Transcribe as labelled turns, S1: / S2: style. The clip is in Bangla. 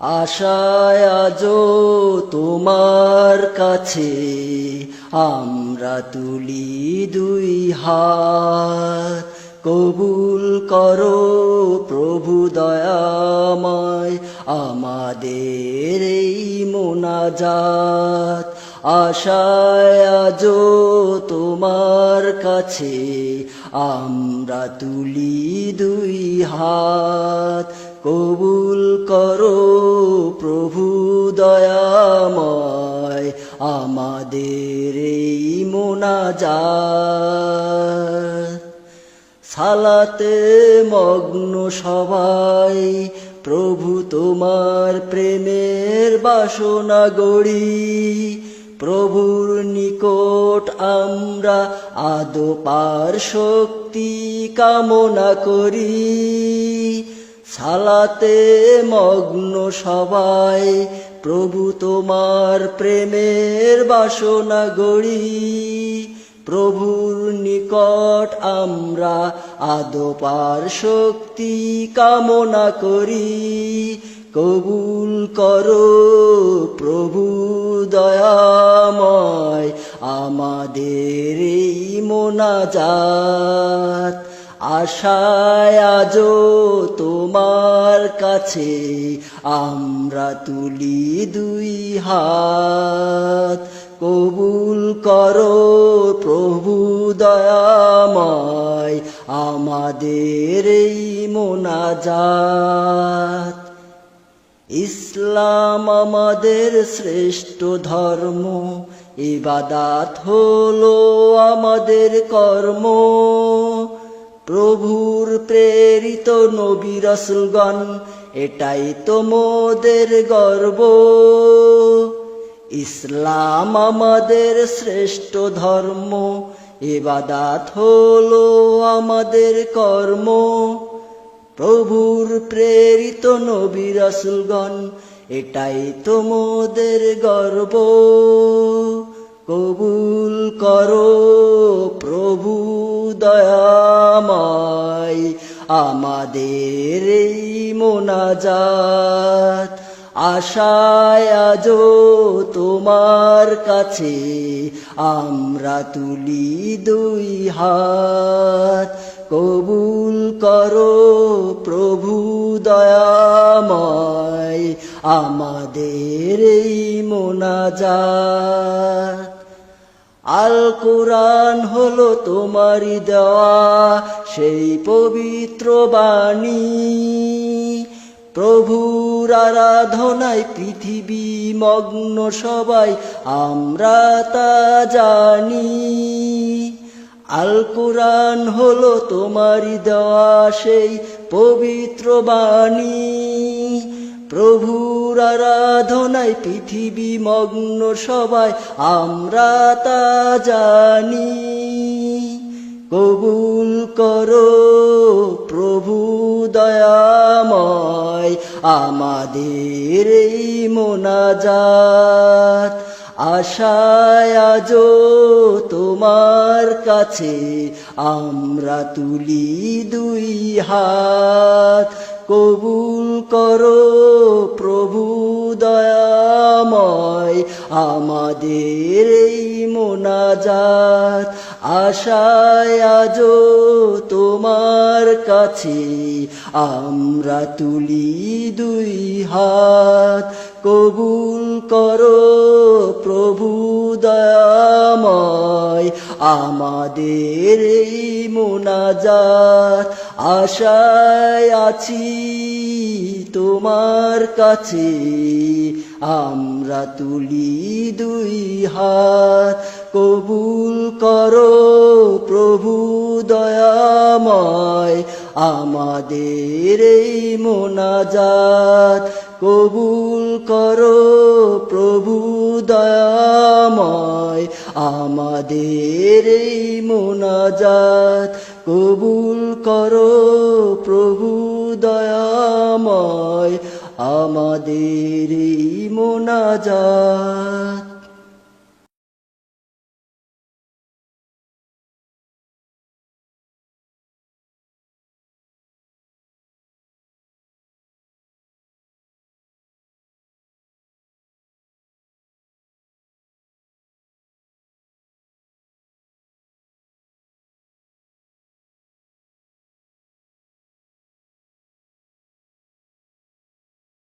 S1: আশায় আজো তোমার কাছে আমরা তুলি দুই হাত। কবুল করো প্রভু দয়াময়, আমাদের এই মোনাজাত। আশায় আজো তোমার কাছে আমরা তুলি দুই হাত। কবুল করো প্রভু দয়াময়, আমাদের এই মোনাজাত। সালাতে মগ্ন সবাই, প্রভু তোমার প্রেমের বাসনা গড়ি। প্রভুর নিকট আমরা আদো পার শক্তি কামনা করি। সালাতে মগ্ন সবাই, প্রভু তোমার প্রেমের বাসনা গড়ি। প্রভুর নিকট আমরা আদপার শক্তি কামনা করি। কবুল করো প্রভু দয়াময়, আমাদের এই মোনাজাত। আশায় আজো তোমার কাছে আমরা তুলি দুই হাত। কবুল করো প্রভু দয়াময় আমাদের এই মোনাজাত। ইসলাম আমাদের শ্রেষ্ঠ ধর্ম, ইবাদাত হলো আমাদের কর্ম। প্রভুর প্রেরিত নবী রসুলগণ, এটাই তো মোদের গর্ব। ইসলাম আমাদের শ্রেষ্ঠ ধর্ম, ইবাদাত হলো আমাদের কর্ম। প্রভুর প্রেরিত নবী রসুলগণ, এটাই তো মোদের গর্ব। কবুল করো প্রভু দয়াময় আমাদের এই মোনাজাত আশায় আজো তোমার কাছে। আমরা তুলি দুই হাত। কবুল করো প্রভু দয়াময় আমাদের এই মোনাজাত। আল কোরআন হলো তোমারই দেওয়া সেই পবিত্র বাণী। প্রভুর আরাধনায় পৃথিবী মগ্ন সবাই, আমরা তা জানি। আল কোরআন হলো তোমারই দেওয়া সেই পবিত্র বাণী। প্রভুর আরাধনায় পৃথিবী মগ্ন সবাই, আমরা তা জানি। কবুল করো প্রভু দয়াময়, আমাদের এই মোনাজাত। আশায় আজো তোমার কাছে আমরা তুলি দুই হাত। কবুল করো প্রভু দয়াময়, আমাদের এই মোনাজাত। আশায় আজ তোমার কাছে আমরা তুলি দুই হাত। কবুল করো প্রভু দয়াময় আমাদের এই মোনাজাত আশায় আছি তোমার কাছে। আমরা তুলি দুই হাত। কবুল করো প্রভু দয়াময়, আমাদের এই মোনাজাত কবুল করো প্রভু দয়াময়, আমাদের এই মোনাজাত কবুল করো প্রভু দয়াময়, আমাদের এই মোনাজাত